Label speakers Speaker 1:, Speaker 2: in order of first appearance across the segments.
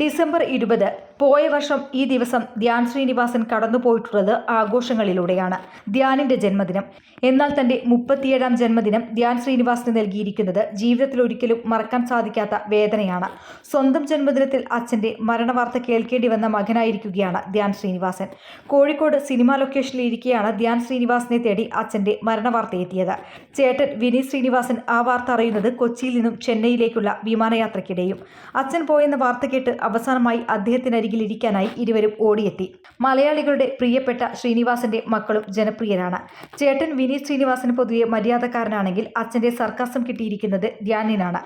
Speaker 1: December ഇരുപത് പോയ വർഷം ഈ ദിവസം ധ്യാൻ ശ്രീനിവാസൻ കടന്നുപോയിട്ടുള്ളത് ആഘോഷങ്ങളിലൂടെയാണ്. ധ്യാനിന്റെ ജന്മദിനം. എന്നാൽ തന്റെ മുപ്പത്തിയേഴാം ജന്മദിനം ധ്യാൻ ശ്രീനിവാസിന് നൽകിയിരിക്കുന്നത് ജീവിതത്തിൽ ഒരിക്കലും മറക്കാൻ സാധിക്കാത്ത വേദനയാണ്. സ്വന്തം ജന്മദിനത്തിൽ അച്ഛന്റെ മരണവാർത്ത കേൾക്കേണ്ടി വന്ന മകനായിരിക്കുകയാണ് ധ്യാൻ ശ്രീനിവാസൻ. കോഴിക്കോട് സിനിമാ ലൊക്കേഷനിൽ ഇരിക്കെയാണ് ധ്യാൻ ശ്രീനിവാസിനെ തേടി അച്ഛന്റെ മരണവാർത്ത എത്തിയത്. ചേട്ടൻ വിനീത് ശ്രീനിവാസൻ ആ വാർത്ത അറിയുന്നത് കൊച്ചിയിൽ നിന്നും ചെന്നൈയിലേക്കുള്ള വിമാനയാത്രയ്ക്കിടെയും അച്ഛൻ പോയെന്ന വാർത്ത കേട്ട് അവസാനമായി അദ്ദേഹത്തിനരികിൽ ഇരിക്കാനായി ഇരുവരും ഓടിയെത്തി. മലയാളികളുടെ പ്രിയപ്പെട്ട ശ്രീനിവാസന്റെ മക്കളും ജനപ്രിയരാണ്. ചേട്ടൻ വിനീത് ശ്രീനിവാസന് പൊതുവെ മര്യാദക്കാരനാണെങ്കിൽ അച്ഛന്റെ സർക്കാസം കിട്ടിയിരിക്കുന്നത് ധ്യാനിനാണ്.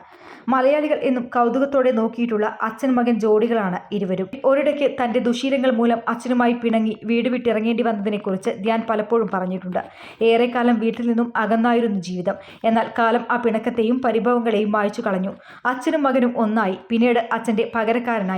Speaker 1: മലയാളികൾ എന്നും കൗതുകത്തോടെ നോക്കിയിട്ടുള്ള അച്ഛൻ മകൻ ജോഡികളാണ് ഇരുവരും. ഒരിടയ്ക്ക് തന്റെ ദുശീലങ്ങൾ മൂലം അച്ഛനുമായി പിണങ്ങി വീട് വിട്ടിറങ്ങേണ്ടി വന്നതിനെക്കുറിച്ച് ധ്യാൻ പലപ്പോഴും പറഞ്ഞിട്ടുണ്ട്. ഏറെക്കാലം വീട്ടിൽ നിന്നും അകന്നായിരുന്നു ജീവിതം. എന്നാൽ കാലം ആ പിണക്കത്തെയും പരിഭവങ്ങളെയും മായ്ച്ചു കളഞ്ഞു അച്ഛനും മകനും ഒന്നായി. പിന്നീട് അച്ഛന്റെ പകരക്കാരനായി.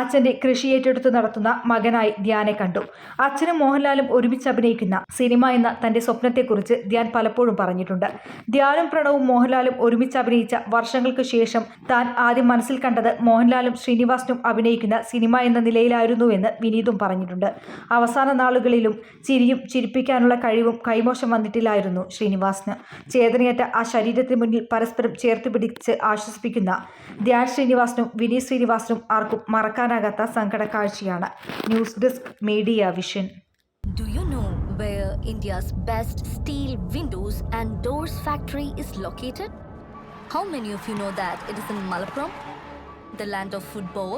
Speaker 1: അച്ഛന്റെ കൃഷി ഏറ്റെടുത്ത് നടത്തുന്ന മകനായി ധ്യാനെ കണ്ടു. അച്ഛനും മോഹൻലാലും ഒരുമിച്ച് അഭിനയിക്കുന്ന സിനിമ എന്ന തന്റെ സ്വപ്നത്തെക്കുറിച്ച് ധ്യാൻ പലപ്പോഴും പറഞ്ഞിട്ടുണ്ട്. ധ്യാനും പ്രണവും മോഹൻലാലും ഒരുമിച്ച് അഭിനയിച്ച വർഷങ്ങൾക്ക് ശേഷം താൻ ആദ്യം മനസ്സിൽ കണ്ടത് മോഹൻലാലും ശ്രീനിവാസനും അഭിനയിക്കുന്ന സിനിമ എന്ന നിലയിലായിരുന്നുവെന്ന് വിനീതും പറഞ്ഞിട്ടുണ്ട്. അവസാന നാളുകളിലും ചിരിയും ചിരിപ്പിക്കാനുള്ള കഴിവും കൈമോശം വന്നിട്ടില്ലായിരുന്നു ശ്രീനിവാസിന്. ചേതനയേറ്റ ആ ശരീരത്തിന് മുന്നിൽ പരസ്പരം ചേർത്ത് പിടിച്ച് ആശ്വസിപ്പിക്കുന്ന ധ്യാൻ ശ്രീനിവാസനും വിനീത് ശ്രീനിവാസനും ആർക്കും മറക്കാനാകാത്ത സങ്കട കാഴ്ചയാണ് news desk media vision
Speaker 2: Do you know where India's best steel windows and doors factory is located? How many of you know that it is in Malappuram, the land of football?